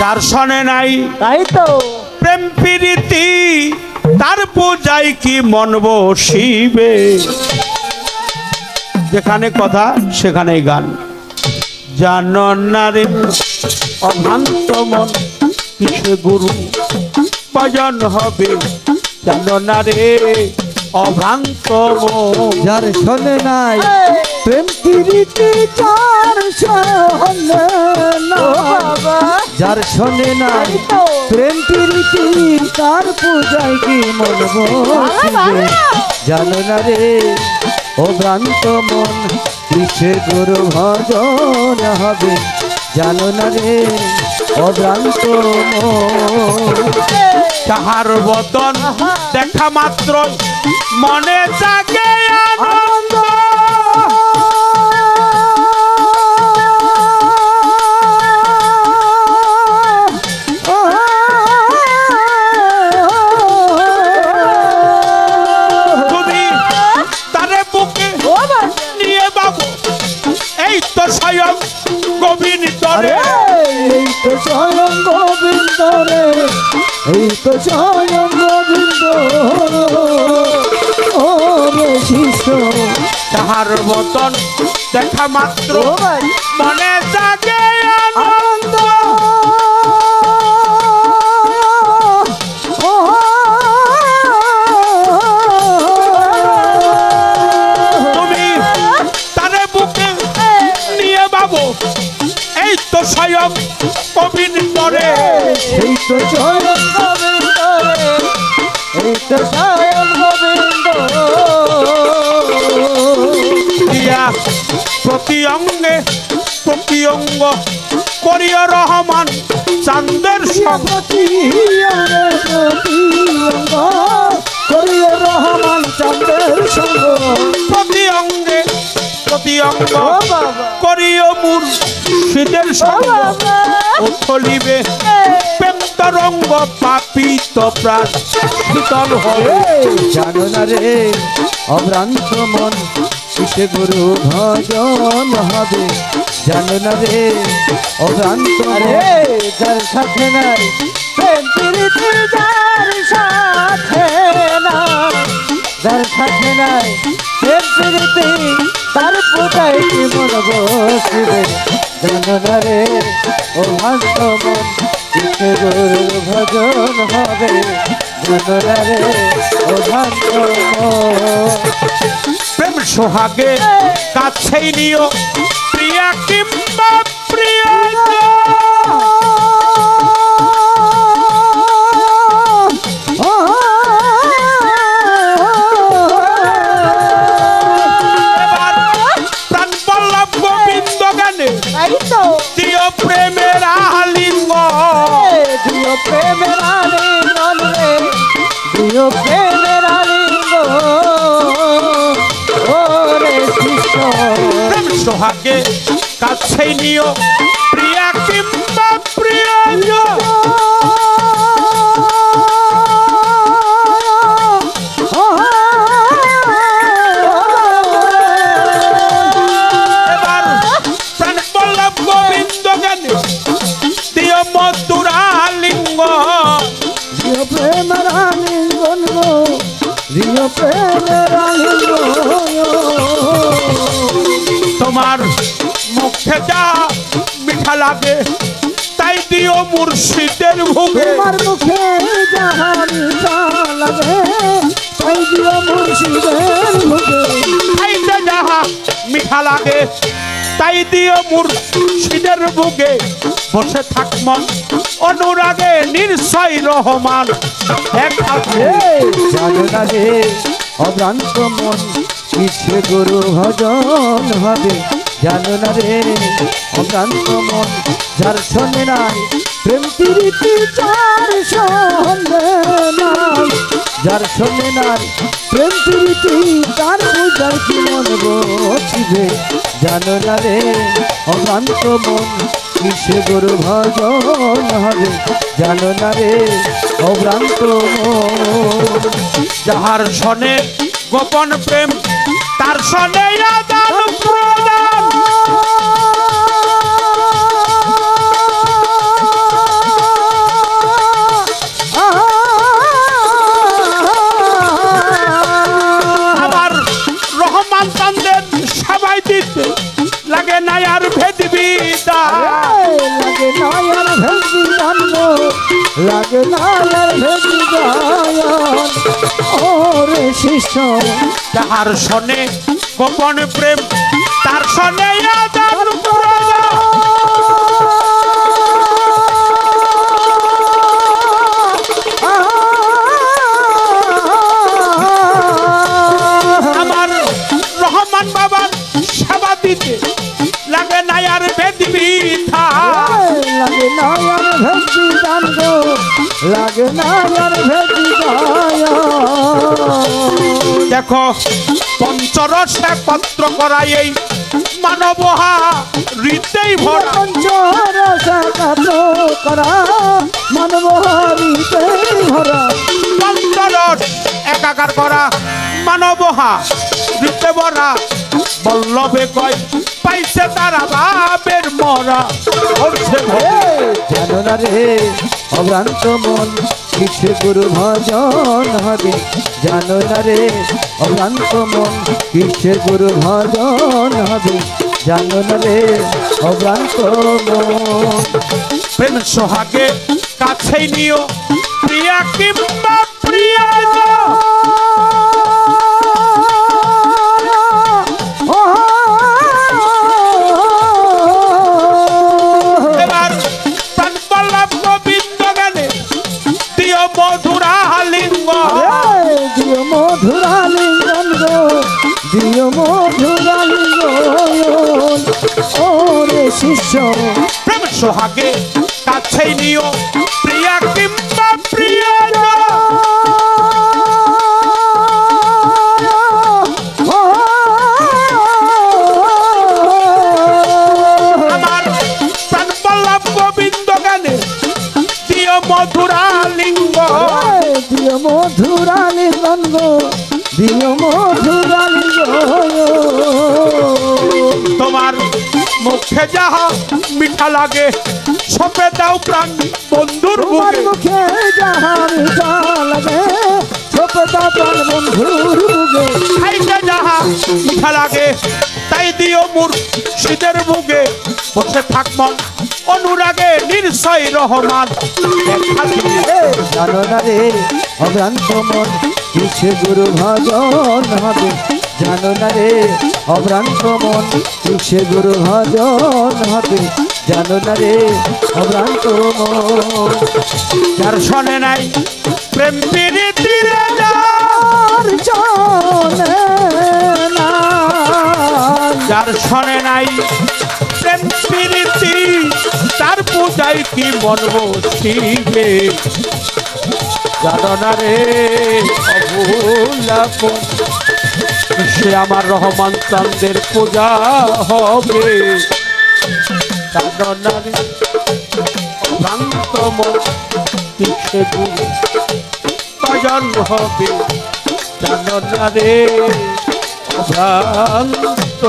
যার শোনে নাই। তাই তো। প্রেম প্রীতি তার পূজায় কি মন বসিবে? যেখানে কথা সেখানেই গান। জানো না রে অভ্রান্ত মন কিসে গুরু? ভজন হবে। জানো না রে অভ্রান্ত মন যার শোনে নাই প্রেম প্রীতি যার শোনে যার শোনে নাই প্রেম প্রীতি তার পূজায় কি মন বসিবে জানো না রে ও ভ্রান্ত মন কিসে গুরু ভজন হবে? জানো না রে অভ্রান্ত ভ্রান্ত তাহার বদন দেখা মাত্র মনে জাগে আনন্দ। আরে এই তো স্বয়ং গোবিন্দ রে এই তো স্বয়ং গোবিন্দ ও রে শিষ্য। তাহার বতন দেখা মাত্র। মনে জাগে তো স্বয়ং গোবিন্দ এই তো স্বয়ং গোবিন্দ প্রতি অঙ্গে প্রতি অঙ্গ করিয় রহমান চান্দের সঙ্গ করিয়ে রহমান চন্দ্রের সঙ্গ প্রতি অঙ্গে প্রতি অঙ্গ শীতের ও সঙ্গ উথলিবে প্রেমতরঙ্গ পাপিত প্রাণ। শীতল হবে। জানো না রে অভ্রান্ত মন কিসে গুরু ভজন হবে। জানো না রে অভ্রান্ত রে যার সাথে নাই যার সাথে নাই। যার সাথে নাই তার পোটাই মন বসিবে? জানো না রে অভ্রান্ত মন। কিসে গুরু ভজন হবে জানো না রে অভ্রান্ত মন প্রেম সোহাগে কাছেই নিও। প্রিয়া কিংবা প্রিয় প্রেমের আলিঙ্গন। রে দিও সোহাগে কাছেই নিও। প্রিয়া কিংবা প্রিয় তোমার মুখে যা মিঠা লাগে তাই দিও মুর্শিদের ভোগে। তোমার মুখে যাহার লাগে তাই দিও মুর্শিদের খাইতে যাহা মিঠা লাগে তাই দিও মুর্শিদের ভোগে। বসে থাক মন অনুরাগে নির্ষয় রহমান। এক আছে অভ্রান্ত মন কিসে গুরু ভজন হবে। জানো না রে অভ্রান্ত মন, যার শোনে নাই, প্রেম প্রীতি যার শোনে নাই। যার শোনে নাই, প্রেম প্রীতি তার পূজার কি মন বসিবে জানো না রে অভ্রান্ত মন, কিসে গুরু ভজন হবে? জানো না রে অভ্রান্ত মন। যাহার সনে গোপন প্রেম, তার সনে লাগে শিষ্য। তাহার সনে গোপন প্রেম তার সনে আদান আর ভেজি গান গো লাগে না আর ভেজি দেখো, পঞ্চরস একত্র করা এই মানবহা হৃদয় ভরা। করা মানব হরিতে ভরা পঞ্চরস একাকার করা মানবহা হৃদয় ভরা। বল্লভে কয়, পাইছে তারা বাবের মরা। ভক্তি। জানো না রে, অভ্রান্ত মন কিছু গুরু ভজন হবে? জানো না রে, অভ্রান্ত মন কিছু গুরু ভজন হবে? জানো না রে, অভ্রান্ত মন। প্রেম সোহাগে কাছেই নিও, প্রিয়া কিংবা প্রিয়া মধুরা লিঙ্গন গো দিও মধুরা লিঙ্গন ওরে শিষ্য সোহাগে কাছেই নিও। মুখে যাহা মিঠা লাগে সপে দাও প্রাণ বন্ধুর মুখে। যাহা মিঠা লাগে ছোপদা প্রাণ বন্ধুর বুকে খাইতে যাহা মিঠা লাগে তাই দিও মোর শীতের বুকে বসে থাক মন অনুরাগে নির্ষয় রহমান। জানো না রে অভ্রান্ত মন কিছু গুরু ভজন হবে? জানো না রে অভ্রান্ত মন কিছু গুরু ভজন হবে। জানো না রে অভ্রান্ত মন যার শোনে নাই, প্রেম না। যার শোনে নাই, প্রেম প্রীতি তার পূজায় কি মন বসিবে? জানো না রে অভুলা সে আমার রহমান চান্দের পূজা হবে। জানো না রে ভ্রান্ত কিসে ভজন হবে। জানো রে ভ্রান্ত